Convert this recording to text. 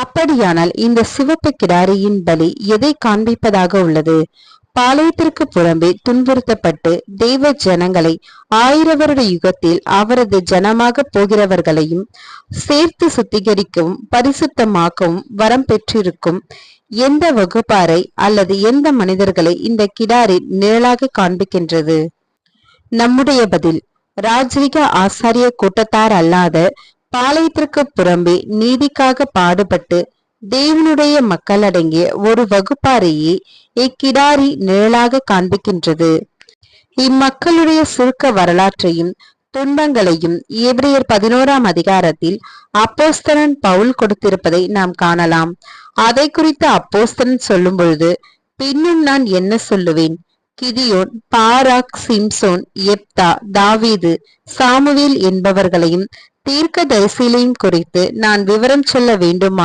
அப்படியானால் இந்த சிவப்பு கிடாரியின் பலி எதை காண்பிப்பதாக உள்ளது? பாளையத்திற்கு புறம்பே துன்புறுத்தப்பட்டு தெய்வ ஜனங்களை ஆயிர வருட யுகத்தில் அவரது ஜனமாக போகிறவர்களையும் சேர்த்து சுத்திகரிக்கவும் பரிசுத்தமாக்கவும் வரம் பெற்றிருக்கும் எந்த வகுப்பாரை அல்லது எந்த மனிதர்களை இந்த கிடாரி நிழலாக காண்பிக்கின்றது? நம்முடைய பதில் ராஜ்ரிக ஆசாரிய கூட்டத்தார் அல்லாத பாளையத்திற்கு புறம்பே நீதிக்காக பாடுபட்டு தேவனுடைய மக்கள் அடங்கிய ஒரு வகுப்பாரையே இக்கிடாரி நிழலாக காண்பிக்கின்றது. இம்மக்களுடைய சுருக்க வரலாற்றையும் துன்பங்களையும் ஏப்ரியர் பதினோராம் அதிகாரத்தில் அப்போஸ்தரன் பவுல் கொடுத்திருப்பதை நாம் காணலாம். அதை குறித்து அப்போஸ்தரன் சொல்லும் பொழுது பின்னும் நான் என்ன சொல்லுவேன்? கிதியோன் பாராக் சிம்சோன் எப்தா தாவீது சாமுவேல் என்பவர்களையும் தீர்க்க தரிசிலையும் குறித்து நான் விவரம் சொல்ல வேண்டுமா?